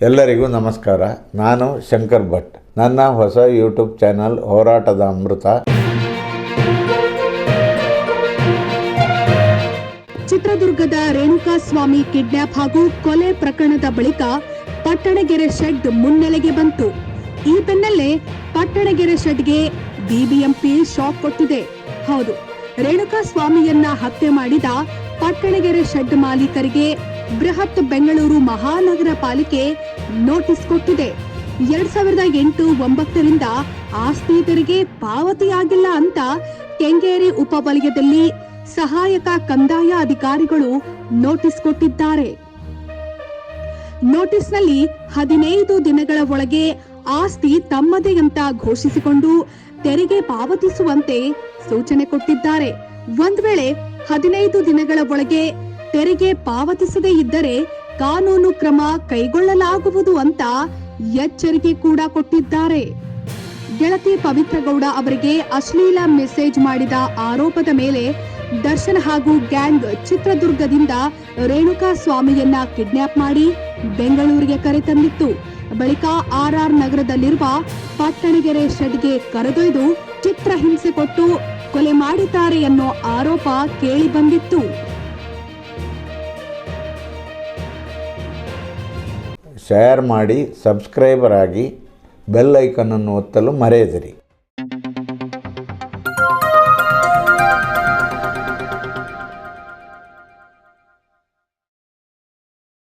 ಎಲ್ಲರಿಗೂ ನಮಸ್ಕಾರ. ನಾನು ಶಂಕರ್ ಭಟ್. ನನ್ನ ಹೊಸ ಯೂಟ್ಯೂಬ್ ಚಾನಲ್ ಹೋರಾಟದ ಅಮೃತ. ಚಿತ್ರದುರ್ಗದ ರೇಣುಕಾಸ್ವಾಮಿ ಕಿಡ್ನಾಪ್ ಹಾಗೂ ಕೊಲೆ ಪ್ರಕರಣದ ಬಳಿಕ ಪಟ್ಟಣಗೆರೆ ಶೆಡ್ ಮುನ್ನೆಲೆಗೆ ಬಂತು. ಈ ಬೆನ್ನಲ್ಲೇ ಪಟ್ಟಣಗೆರೆ ಶೆಡ್ಗೆ ಬಿಬಿಎಂಪಿ ಶಾಕ್ ಕೊಟ್ಟಿದೆ. ಹೌದು, ರೇಣುಕಾಸ್ವಾಮಿಯನ್ನ ಹತ್ಯೆ ಮಾಡಿದ ಪಟ್ಟಣಗೆರೆ ಶೆಡ್ ಮಾಲೀಕರಿಗೆ ಬೃಹತ್ ಬೆಂಗಳೂರು ಮಹಾನಗರ ಪಾಲಿಕೆ ನೋಟಿಸ್ ಕೊಟ್ಟಿದೆ. ಎರಡ್ ಸಾವಿರದ ಎಂಟು ಒಂಬತ್ತರಿಂದ ಆಸ್ತಿ ತೆರಿಗೆ ಪಾವತಿಯಾಗಿಲ್ಲ ಅಂತ ಕೆಂಗೇರಿ ಉಪವಲಯದಲ್ಲಿ ಸಹಾಯಕ ಕಂದಾಯ ಅಧಿಕಾರಿಗಳು ನೋಟಿಸ್ ಕೊಟ್ಟಿದ್ದಾರೆ. ನೋಟಿಸ್ನಲ್ಲಿ ಹದಿನೈದು ದಿನಗಳ ಒಳಗೆ ಆಸ್ತಿ ತಮ್ಮದೇ ಅಂತ ಘೋಷಿಸಿಕೊಂಡು ತೆರಿಗೆ ಪಾವತಿಸುವಂತೆ ಸೂಚನೆ ಕೊಟ್ಟಿದ್ದಾರೆ. ಒಂದ್ ವೇಳೆ ಹದಿನೈದು ದಿನಗಳ ಒಳಗೆ ತೆರಿಗೆ ಪಾವತಿಸದೇ ಇದ್ದರೆ ಕಾನೂನು ಕ್ರಮ ಕೈಗೊಳ್ಳಲಾಗುವುದು ಅಂತ ಎಚ್ಚರಿಕೆ ಕೂಡ ಕೊಟ್ಟಿದ್ದಾರೆ. ಗೆಳತಿ ಪವಿತ್ರ ಗೌಡ ಅವರಿಗೆ ಅಶ್ಲೀಲ ಮೆಸೇಜ್ ಮಾಡಿದ ಆರೋಪದ ಮೇಲೆ ದರ್ಶನ್ ಹಾಗೂ ಗ್ಯಾಂಗ್ ಚಿತ್ರದುರ್ಗದಿಂದ ರೇಣುಕಾ ಸ್ವಾಮಿಯನ್ನ ಕಿಡ್ನಾಪ್ ಮಾಡಿ ಬೆಂಗಳೂರಿಗೆ ಕರೆತಂದಿತ್ತು ಬಳಿಕ ಆರ್ಆರ್ ನಗರದಲ್ಲಿರುವ ಪಟ್ಟಣಗೆರೆ ಶೆಡ್ಗೆ ಕರೆದೊಯ್ದು ಚಿತ್ರಹಿಂಸೆ ಕೊಟ್ಟು ಕೊಲೆ ಮಾಡಿದ್ದಾರೆ ಅನ್ನೋ ಆರೋಪ ಕೇಳಿಬಂದಿತ್ತು ಶೇರ್ ಮಾಡಿ ಸಬ್ಸ್ಕ್ರೈಬರ್ ಆಗಿ ಬೆಲ್ ಐಕನನ್ನು ಒತ್ತಲು ಮರೆಯದಿರಿ.